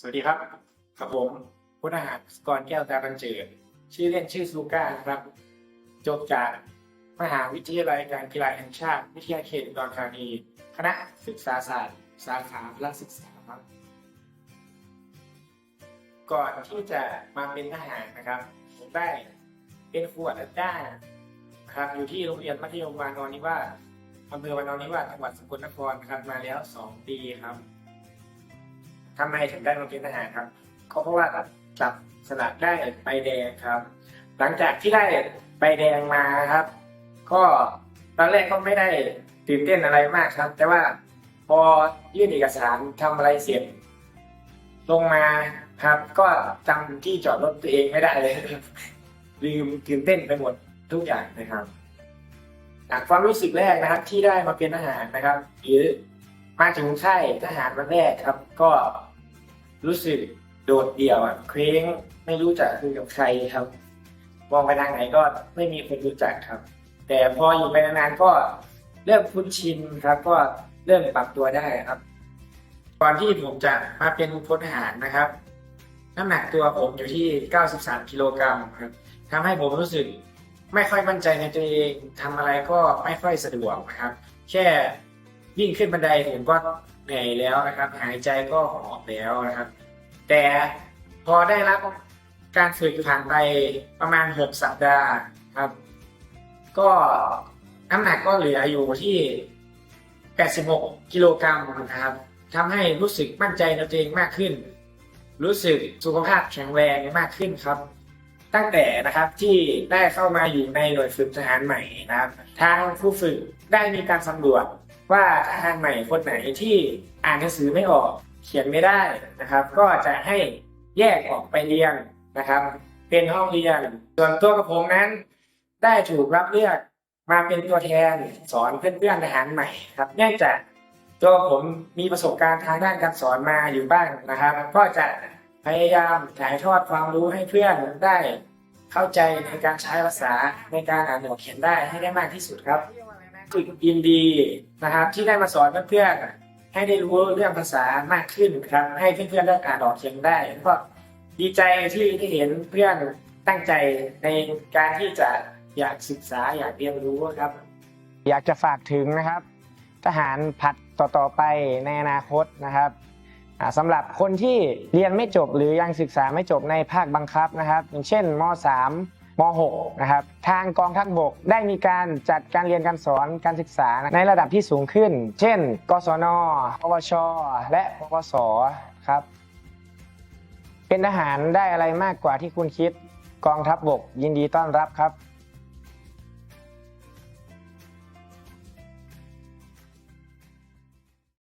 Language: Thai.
สวัสดีครับกับผมพลทหารสกรแก้วตาบันเจิด ชื่อเล่นชื่อซูก้าครับ จบจากมหาวิทยาลัยการกีฬาแห่งชาติ วิทยาเขตอุดรธานี คณะศึกษาศาสตร์ สาขาพละศึกษาครับก่อนที่จะมาเป็นทหารนะครับผมได้เป็นครูอัตราครับอยู่ที่โรงเรียนมัธยมวานอนนิวาสอำเภอวานอนนิวาสจังหวัดสกลนครครับมาแล้วสองปีครับ ทำไมถึงได้มาเป็นทหารครับก็เพราะว่าจับสลักได้ใบแดงครับ หลังจากที่ได้ใบแดงมาครับ ก็ตอนแรกก็ไม่ได้ตื่นเต้นอะไรมากครับ แต่ว่าพอยื่นเอกสารทำอะไรเสร็จลงมาครับ ก็จำที่จอดรถตัวเองไม่ได้เลยรับลืมตื่นเต้นไปหมดทุกอย่างนะครับจากความรู้สึกแรกนะครับที่ได้มาเป็นทหารนะครับ หรือมาถึงค่ายทหารวันแรกครับ ก็ รู้สึกโดดเดี่ยวอะเคว้งไม่รู้จักคุยกับใครครับ มองไปทางไหนก็ไม่มีคนรู้จักครับ แต่พออยู่ไปนานๆก็เริ่มคุ้นชินครับ ก็เริ่มปรับตัวได้ครับก่อนที่ผมจะมาเป็นพลทหารนะครับ น้ำหนักตัวผมอยู่ที่ 93 กิโลกรัมครับทำให้ผมรู้สึกไม่ค่อยมั่นใจในตัวเองทำอะไรก็ไม่ค่อยสะดวกนะครับ แค่วิ่งขึ้นบันไดผมก็ เหนื่อยแล้วนะครับ หายใจก็หอบแล้วนะครับ แต่พอได้รับการฝึกผ่านไปประมาณ 6 สัปดาห์ครับ ก็น้ำหนักก็เหลืออยู่ที่ 86 กิโลกรัมนะครับทำให้รู้สึกมั่นใจในตัวเองมากขึ้น รู้สึกสุขภาพแข็งแรงมากขึ้นครับ ตั้งแต่นะครับที่ได้เข้ามาอยู่ในหน่วยฝึกทหารใหม่นะครับ ทางผู้ฝึกได้มีการสำรวจ ว่าทหารใหม่คนไหนที่อ่านหนังสือไม่ออก เขียนไม่ได้นะครับ ก็จะให้แยกออกไปเรียนนะครับ เป็นห้องเรียน ส่วนตัวกับผมนั้น ได้ถูกรับเลือกมาเป็นตัวแทนสอนเพื่อนๆทหารใหม่ครับเนื่องจากตัวผมมีประสบการณ์ทางด้านการสอนมาอยู่บ้างนะครับ ก็จะพยายามถ่ายทอดความรู้ให้เพื่อนได้เข้าใจในการใช้ภาษาในการอ่านออกเขียนได้ให้ได้มากที่สุดครับ ฝึกยินดีนะครับ ที่ได้มาสอนเพื่อนๆให้ได้รู้เรื่องภาษามากขึ้นครับ ให้เพื่อนๆได้อ่านออกเขียนได้ก็ดีใจที่ได้เห็นเพื่อนตั้งใจในการที่จะอยากศึกษาอยากเรียนรู้ครับ อยากจะฝากถึงนะครับ ทหารผัดต่อๆไปในอนาคตนะครับอ่าสำหรับคนที่เรียนไม่จบหรือยังศึกษาไม่จบในภาคบังคับนะครับ อย่างเช่นม .3 ม .6 นะครับทางกองทัพบกได้มีการจัดการเรียนการสอนการศึกษาในระดับที่สูงขึ้น เช่น กศน ปวช และปวสครับ เป็นทหารได้อะไรมากกว่าที่คุณคิด กองทัพบกยินดีต้อนรับครับ